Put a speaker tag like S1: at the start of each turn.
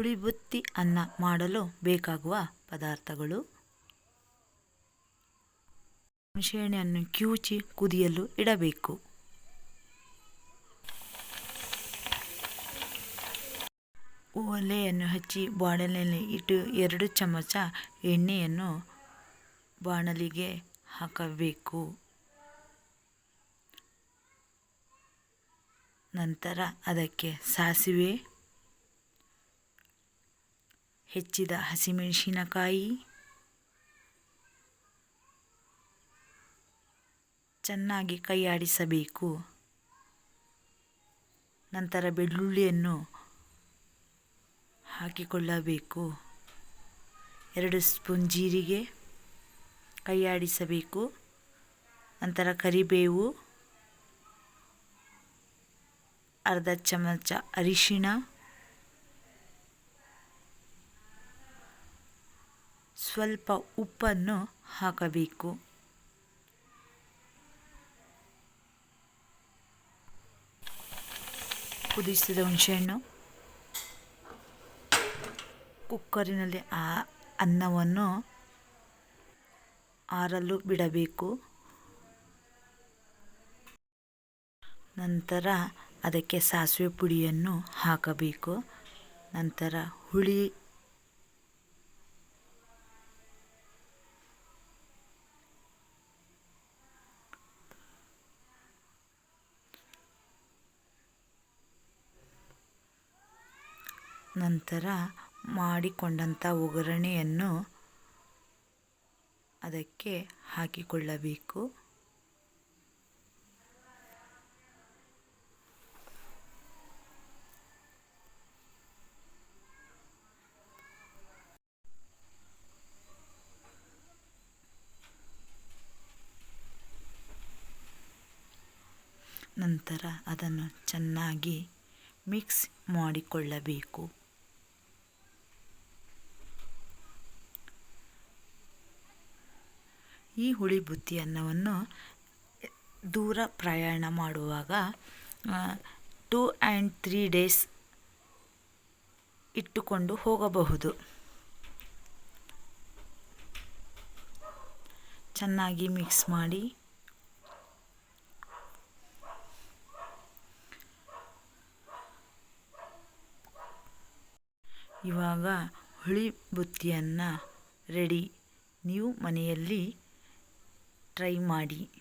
S1: ಹುಳಿಬುತ್ತಿ ಅನ್ನ ಮಾಡಲು ಬೇಕಾಗುವ ಪದಾರ್ಥಗಳು. ಹುಣಸೆಹಣ್ಣೆಯನ್ನು ಕಿವುಚಿ ಕುದಿಯಲು ಇಡಬೇಕು. ಒಲೆಯನ್ನು ಹಚ್ಚಿ ಬಾಣಲೆಯಲ್ಲಿ ಇಟ್ಟು ಎರಡು ಚಮಚ ಎಣ್ಣೆಯನ್ನು ಬಾಣಲಿಗೆ ಹಾಕಬೇಕು. ನಂತರ ಅದಕ್ಕೆ ಸಾಸಿವೆ ಹೆಚ್ಚಿದ ಹಸಿಮೆಣಸಿನಕಾಯಿ, ಚೆನ್ನಾಗಿ ಕೈಯಾಡಿಸಬೇಕು. ನಂತರ ಬೆಳ್ಳುಳ್ಳಿಯನ್ನು ಹಾಕಿಕೊಳ್ಳಬೇಕು. ಎರಡು ಸ್ಪೂನ್ ಜೀರಿಗೆ ಕೈಯಾಡಿಸಬೇಕು. ನಂತರ ಕರಿಬೇವು, ಅರ್ಧ ಚಮಚ ಅರಿಶಿಣ ಸ್ವಲ್ಪ ಉಪ್ಪನ್ನು ಹಾಕಬೇಕು. ಕುದಿಸಿದ ಹುಣಸೆಹಣ್ಣು. ಕುಕ್ಕರಿನಲ್ಲಿ ಆ ಅನ್ನವನ್ನು ಆರಲು ಬಿಡಬೇಕು. ನಂತರ ಅದಕ್ಕೆ ಸಾಸಿವೆ ಪುಡಿಯನ್ನು ಹಾಕಬೇಕು. ನಂತರ ಹುಳಿ ನಂತರ ಮಾಡಿಕೊಂಡಂಥ ಒಗ್ಗರಣೆಯನ್ನು ಅದಕ್ಕೆ ಹಾಕಿಕೊಳ್ಳಬೇಕು. ನಂತರ ಅದನ್ನು ಚೆನ್ನಾಗಿ ಮಿಕ್ಸ್ ಮಾಡಿಕೊಳ್ಳಬೇಕು. ಈ ಹುಳಿ ಬುತ್ತಿ ಅನ್ನವನ್ನು ದೂರ ಪ್ರಯಾಣ ಮಾಡುವಾಗ ಟೂ ಆ್ಯಂಡ್ ತ್ರೀ ಡೇಸ್ ಇಟ್ಟುಕೊಂಡು ಹೋಗಬಹುದು. ಚೆನ್ನಾಗಿ ಮಿಕ್ಸ್ ಮಾಡಿ. ಇವಾಗ ಹುಳಿ ಬುತ್ತಿಯನ್ನು ರೆಡಿ ನೀವು ಮನೆಯಲ್ಲಿ ಟ್ರೈ ಮಾಡಿ.